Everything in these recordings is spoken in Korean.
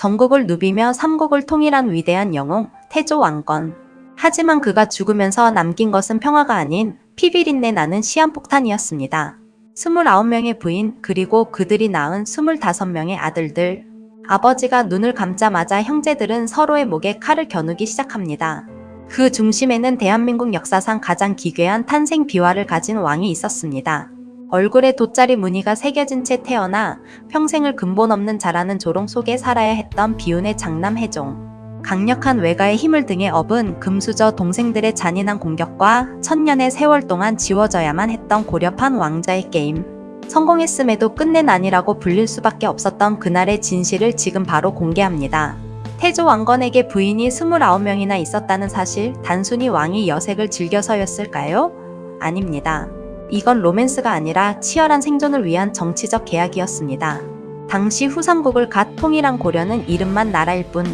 전국을 누비며 삼국을 통일한 위대한 영웅 태조 왕건. 하지만 그가 죽으면서 남긴 것은 평화가 아닌 피비린내 나는 시한폭탄이었습니다. 29명의 부인 그리고 그들이 낳은 25명의 아들들. 아버지가 눈을 감자마자 형제들은 서로의 목에 칼을 겨누기 시작합니다. 그 중심에는 대한민국 역사상 가장 기괴한 탄생 비화를 가진 왕이 있었습니다. 얼굴에 돗자리 무늬가 새겨진 채 태어나 평생을 근본 없는 자라는 조롱 속에 살아야 했던 비운의 장남 해종. 강력한 외가의 힘을 등에 업은 금수저 동생들의 잔인한 공격과 천년의 세월 동안 지워져야만 했던 고려판 왕자의 게임. 성공했음에도 끝내 난이라고 불릴 수밖에 없었던 그날의 진실을 지금 바로 공개합니다. 태조 왕건에게 부인이 29명이나 있었다는 사실 단순히 왕이 여색을 즐겨서였을까요? 아닙니다. 이건 로맨스가 아니라 치열한 생존을 위한 정치적 계약이었습니다. 당시 후삼국을 갓 통일한 고려는 이름만 나라일 뿐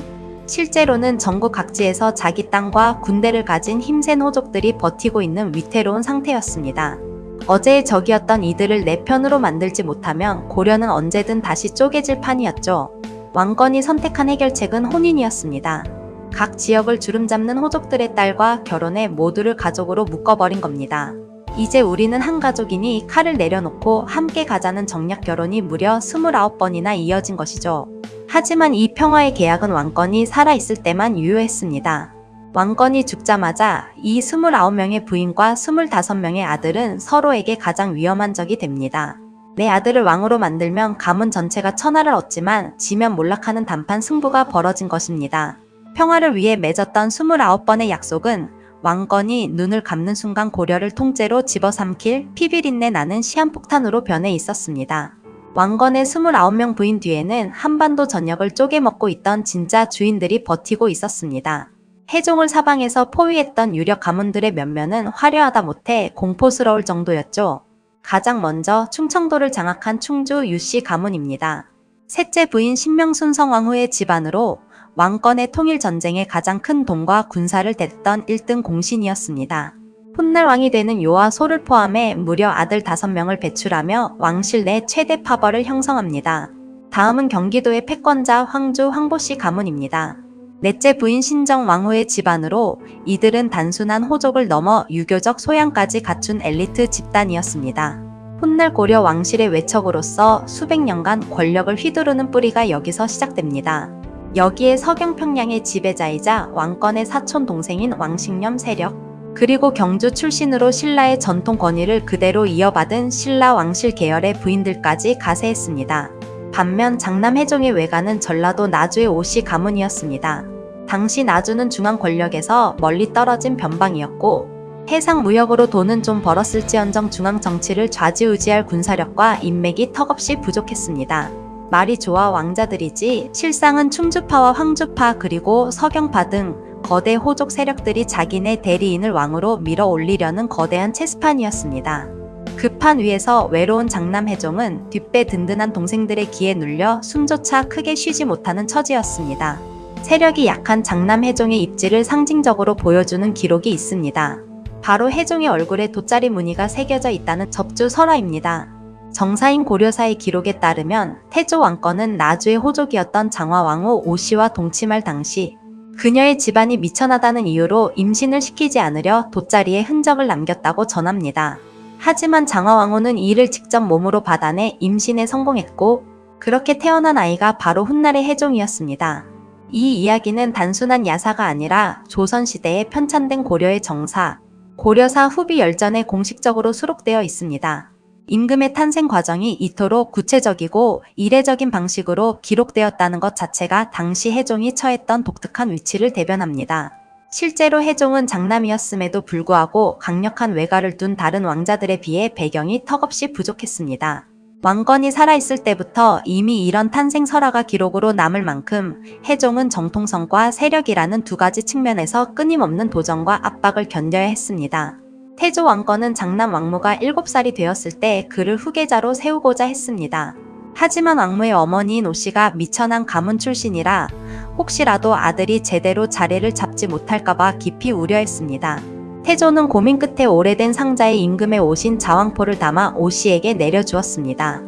실제로는 전국 각지에서 자기 땅과 군대를 가진 힘센 호족들이 버티고 있는 위태로운 상태였습니다. 어제의 적이었던 이들을 내 편으로 만들지 못하면 고려는 언제든 다시 쪼개질 판이었죠. 왕건이 선택한 해결책은 혼인이었습니다. 각 지역을 주름잡는 호족들의 딸과 결혼해 모두를 가족으로 묶어버린 겁니다. 이제 우리는 한 가족이니 칼을 내려놓고 함께 가자는 정략 결혼이 무려 29번이나 이어진 것이죠. 하지만 이 평화의 계약은 왕건이 살아있을 때만 유효했습니다. 왕건이 죽자마자 이 29명의 부인과 25명의 아들은 서로에게 가장 위험한 적이 됩니다. 내 아들을 왕으로 만들면 가문 전체가 천하를 얻지만 지면 몰락하는 단판 승부가 벌어진 것입니다. 평화를 위해 맺었던 29번의 약속은 왕건이 눈을 감는 순간 고려를 통째로 집어삼킬 피비린내 나는 시한폭탄으로 변해 있었습니다. 왕건의 29명 부인 뒤에는 한반도 전역을 쪼개먹고 있던 진짜 주인들이 버티고 있었습니다. 해종을 사방에서 포위했던 유력 가문들의 면면은 화려하다 못해 공포스러울 정도였죠. 가장 먼저 충청도를 장악한 충주 유씨 가문입니다. 셋째 부인 신명순 성왕후의 집안으로 왕건의 통일 전쟁에 가장 큰 돈과 군사를 댔던 1등 공신이었습니다. 훗날 왕이 되는 요와 소를 포함해 무려 아들 5명을 배출하며 왕실 내 최대 파벌을 형성합니다. 다음은 경기도의 패권자 황주 황보씨 가문입니다. 넷째 부인 신정 왕후의 집안으로 이들은 단순한 호족을 넘어 유교적 소양까지 갖춘 엘리트 집단이었습니다. 훗날 고려 왕실의 외척으로서 수백 년간 권력을 휘두르는 뿌리가 여기서 시작됩니다. 여기에 서경평양의 지배자이자 왕권의 사촌 동생인 왕식념 세력, 그리고 경주 출신으로 신라의 전통 권위를 그대로 이어받은 신라 왕실 계열의 부인들까지 가세했습니다. 반면 장남 해종의 외가는 전라도 나주의 오씨 가문이었습니다. 당시 나주는 중앙 권력에서 멀리 떨어진 변방이었고 해상 무역으로 돈은 좀 벌었을지언정 중앙 정치를 좌지우지할 군사력과 인맥이 턱없이 부족했습니다. 말이 좋아 왕자들이지 실상은 충주파와 황주파 그리고 서경파 등 거대 호족 세력들이 자기네 대리인을 왕으로 밀어 올리려는 거대한 체스판이었습니다. 그 판 위에서 외로운 장남 해종은 뒷배 든든한 동생들의 기에 눌려 숨조차 크게 쉬지 못하는 처지였습니다. 세력이 약한 장남 해종의 입지를 상징적으로 보여주는 기록이 있습니다. 바로 해종의 얼굴에 돗자리 무늬가 새겨져 있다는 접주 설화입니다. 정사인 고려사의 기록에 따르면 태조 왕건은 나주의 호족이었던 장화왕후 오씨와 동침할 당시 그녀의 집안이 미천하다는 이유로 임신을 시키지 않으려 돗자리에 흔적을 남겼다고 전합니다. 하지만 장화왕후는 이를 직접 몸으로 받아내 임신에 성공했고 그렇게 태어난 아이가 바로 훗날의 해종이었습니다. 이 이야기는 단순한 야사가 아니라 조선시대에 편찬된 고려의 정사, 고려사 후비 열전에 공식적으로 수록되어 있습니다. 임금의 탄생 과정이 이토록 구체적이고 이례적인 방식으로 기록되었다는 것 자체가 당시 해종이 처했던 독특한 위치를 대변합니다. 실제로 해종은 장남이었음에도 불구하고 강력한 외가를 둔 다른 왕자들에 비해 배경이 턱없이 부족했습니다. 왕건이 살아있을 때부터 이미 이런 탄생 설화가 기록으로 남을 만큼 해종은 정통성과 세력이라는 두 가지 측면에서 끊임없는 도전과 압박을 견뎌야 했습니다. 태조 왕건은 장남 왕무가 7살이 되었을 때 그를 후계자로 세우고자 했습니다. 하지만 왕무의 어머니인 오씨가 미천한 가문 출신이라 혹시라도 아들이 제대로 자리를 잡지 못할까봐 깊이 우려했습니다. 태조는 고민 끝에 오래된 상자에 임금의 오신 자왕포를 담아 오씨에게 내려주었습니다.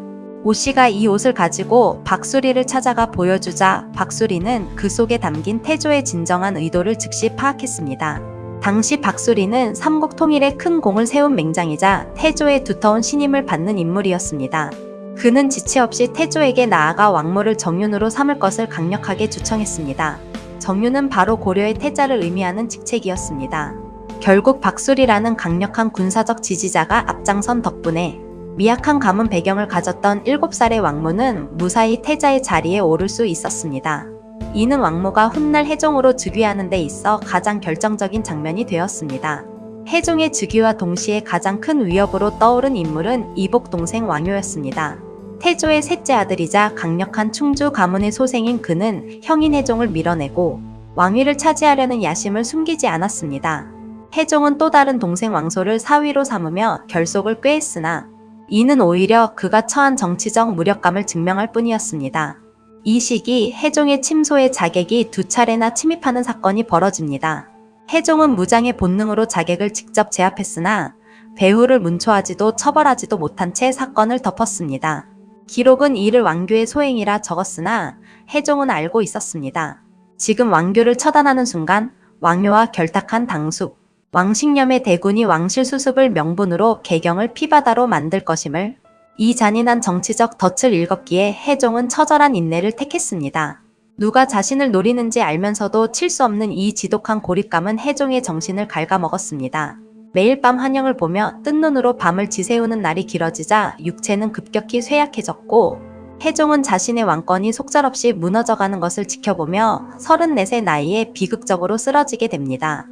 오 씨가 이 옷을 가지고 박수리를 찾아가 보여주자 박수리는 그 속에 담긴 태조의 진정한 의도를 즉시 파악했습니다. 당시 박수리는 삼국 통일에 큰 공을 세운 맹장이자 태조의 두터운 신임을 받는 인물이었습니다. 그는 지체 없이 태조에게 나아가 왕모를 정윤으로 삼을 것을 강력하게 주청했습니다. 정윤은 바로 고려의 태자를 의미하는 직책이었습니다. 결국 박수리라는 강력한 군사적 지지자가 앞장선 덕분에 미약한 가문 배경을 가졌던 7살의 왕모는 무사히 태자의 자리에 오를 수 있었습니다. 이는 왕모가 훗날 해종으로 즉위하는 데 있어 가장 결정적인 장면이 되었습니다. 해종의 즉위와 동시에 가장 큰 위협으로 떠오른 인물은 이복 동생 왕효였습니다. 태조의 셋째 아들이자 강력한 충주 가문의 소생인 그는 형인 해종을 밀어내고 왕위를 차지하려는 야심을 숨기지 않았습니다. 해종은 또 다른 동생 왕소를 사위로 삼으며 결속을 꾀했으나 이는 오히려 그가 처한 정치적 무력감을 증명할 뿐이었습니다. 이 시기 해종의 침소의 자객이 두 차례나 침입하는 사건이 벌어집니다. 해종은 무장의 본능으로 자객을 직접 제압했으나 배후를 문초하지도 처벌하지도 못한 채 사건을 덮었습니다. 기록은 이를 왕교의 소행이라 적었으나 해종은 알고 있었습니다. 지금 왕교를 처단하는 순간 왕요와 결탁한 당숙, 왕식념의 대군이 왕실 수습을 명분으로 개경을 피바다로 만들 것임을 이 잔인한 정치적 덫을 읽었기에 해종은 처절한 인내를 택했습니다. 누가 자신을 노리는지 알면서도 칠 수 없는 이 지독한 고립감은 해종의 정신을 갉아먹었습니다. 매일 밤 환영을 보며 뜬 눈으로 밤을 지새우는 날이 길어지자 육체는 급격히 쇠약해졌고 해종은 자신의 왕권이 속절없이 무너져가는 것을 지켜보며 34세 나이에 비극적으로 쓰러지게 됩니다.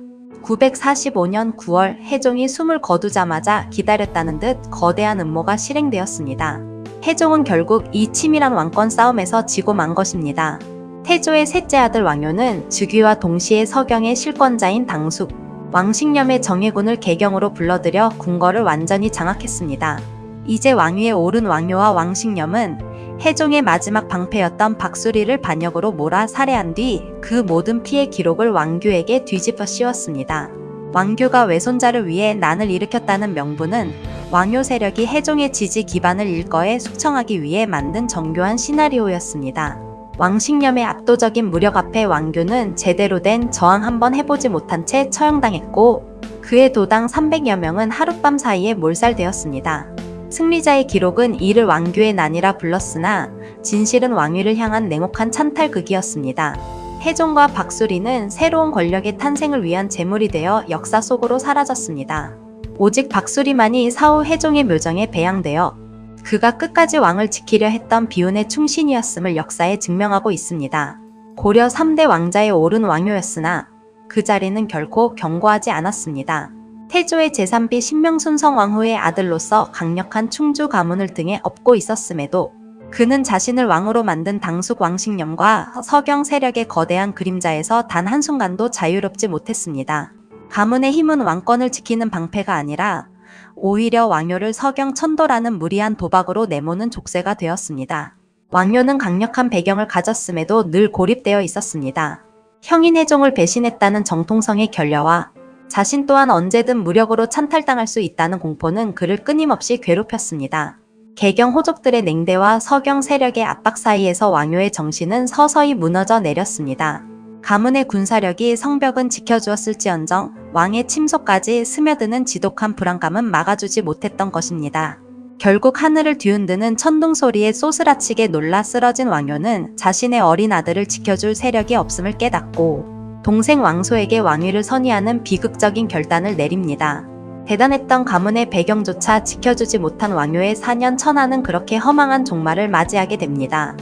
945년 9월 해종이 숨을 거두자마자 기다렸다는 듯 거대한 음모가 실행되었습니다. 해종은 결국 이 치밀한 왕권 싸움에서 지고 만 것입니다. 태조의 셋째 아들 왕효는 즉위와 동시에 서경의 실권자인 당숙, 왕식념의 정예군을 개경으로 불러들여 궁궐을 완전히 장악했습니다. 이제 왕위에 오른 왕효와 왕식념은 해종의 마지막 방패였던 박수리를 반역으로 몰아 살해한 뒤 그 모든 피해 기록을 왕규에게 뒤집어 씌웠습니다. 왕규가 외손자를 위해 난을 일으켰다는 명분은 왕효 세력이 해종의 지지 기반을 일거에 숙청하기 위해 만든 정교한 시나리오였습니다. 왕식념의 압도적인 무력 앞에 왕규는 제대로 된 저항 한번 해보지 못한 채 처형당했고 그의 도당 300여 명은 하룻밤 사이에 몰살되었습니다. 승리자의 기록은 이를 왕규의 난이라 불렀으나 진실은 왕위를 향한 냉혹한 찬탈극이었습니다. 해종과 박수리는 새로운 권력의 탄생을 위한 제물이 되어 역사 속으로 사라졌습니다. 오직 박수리만이 사후 해종의 묘정에 배양되어 그가 끝까지 왕을 지키려 했던 비운의 충신이었음을 역사에 증명하고 있습니다. 고려 3대 왕자에 오른 왕효였으나 그 자리는 결코 견고하지 않았습니다. 태조의 제3비 신명순성 왕후의 아들로서 강력한 충주 가문을 등에 업고 있었음에도 그는 자신을 왕으로 만든 당숙 왕식념과 서경 세력의 거대한 그림자에서 단 한순간도 자유롭지 못했습니다. 가문의 힘은 왕권을 지키는 방패가 아니라 오히려 왕효를 서경 천도라는 무리한 도박으로 내모는 족쇄가 되었습니다. 왕효는 강력한 배경을 가졌음에도 늘 고립되어 있었습니다. 형인 해종을 배신했다는 정통성의 결여와 자신 또한 언제든 무력으로 찬탈당할 수 있다는 공포는 그를 끊임없이 괴롭혔습니다. 개경 호족들의 냉대와 서경 세력의 압박 사이에서 왕요의 정신은 서서히 무너져 내렸습니다. 가문의 군사력이 성벽은 지켜주었을지언정 왕의 침소까지 스며드는 지독한 불안감은 막아주지 못했던 것입니다. 결국 하늘을 뒤흔드는 천둥 소리에 쏘스라치게 놀라 쓰러진 왕요는 자신의 어린 아들을 지켜줄 세력이 없음을 깨닫고 동생 왕소에게 왕위를 선의하는 비극적인 결단을 내립니다. 대단했던 가문의 배경조차 지켜주지 못한 왕요의 4년 천하는 그렇게 허망한 종말을 맞이하게 됩니다.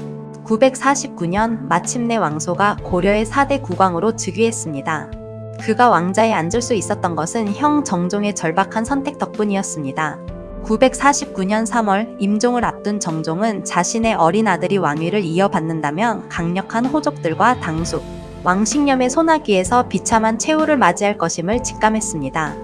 949년 마침내 왕소가 고려의 4대 국왕으로 즉위했습니다. 그가 왕자에 앉을 수 있었던 것은 형 정종의 절박한 선택 덕분이었습니다. 949년 3월 임종을 앞둔 정종은 자신의 어린 아들이 왕위를 이어받는다면 강력한 호족들과 당숙, 왕식념의 소나기에서 비참한 최후를 맞이할 것임을 직감했습니다.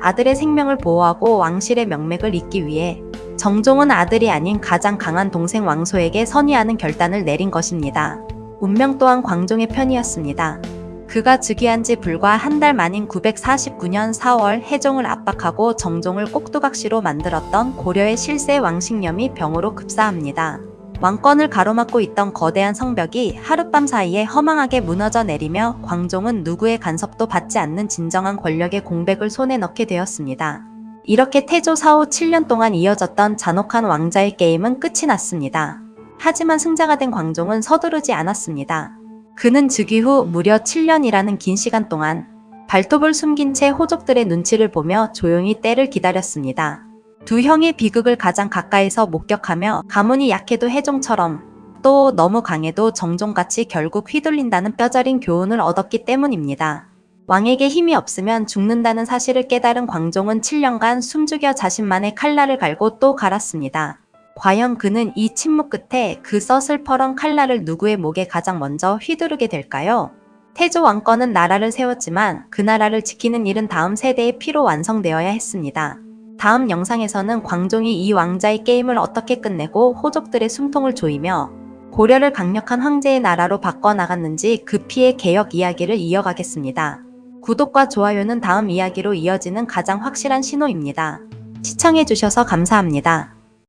아들의 생명을 보호하고 왕실의 명맥을 잇기 위해 정종은 아들이 아닌 가장 강한 동생 왕소에게 선의하는 결단을 내린 것입니다. 운명 또한 광종의 편이었습니다. 그 그가 즉위한 지 불과 한 달 만인 949년 4월 해종을 압박하고 정종을 꼭두각시로 만들었던 고려의 실세 왕식념이 병으로 급사합니다. 왕권을 가로막고 있던 거대한 성벽이 하룻밤 사이에 허망하게 무너져 내리며 광종은 누구의 간섭도 받지 않는 진정한 권력의 공백을 손에 넣게 되었습니다. 이렇게 태조 사후 7년 동안 이어졌던 잔혹한 왕자의 게임은 끝이 났습니다. 하지만 승자가 된 광종은 서두르지 않았습니다. 그는 즉위 후 무려 7년이라는 긴 시간 동안 발톱을 숨긴 채 호족들의 눈치를 보며 조용히 때를 기다렸습니다. 두 형의 비극을 가장 가까이서 목격하며 가문이 약해도 해종처럼 또 너무 강해도 정종같이 결국 휘둘린다는 뼈저린 교훈을 얻었기 때문입니다. 왕에게 힘이 없으면 죽는다는 사실을 깨달은 광종은 7년간 숨죽여 자신만의 칼날을 갈고 또 갈았습니다. 과연 그는 이 침묵 끝에 그 서슬퍼런 칼날을 누구의 목에 가장 먼저 휘두르게 될까요? 태조 왕권은 나라를 세웠지만 그 나라를 지키는 일은 다음 세대의 피로 완성되어야 했습니다. 다음 영상에서는 광종이 이 왕자의 게임을 어떻게 끝내고 호족들의 숨통을 조이며 고려를 강력한 황제의 나라로 바꿔나갔는지 그 피의 개혁 이야기를 이어가겠습니다. 구독과 좋아요는 다음 이야기로 이어지는 가장 확실한 신호입니다. 시청해주셔서 감사합니다.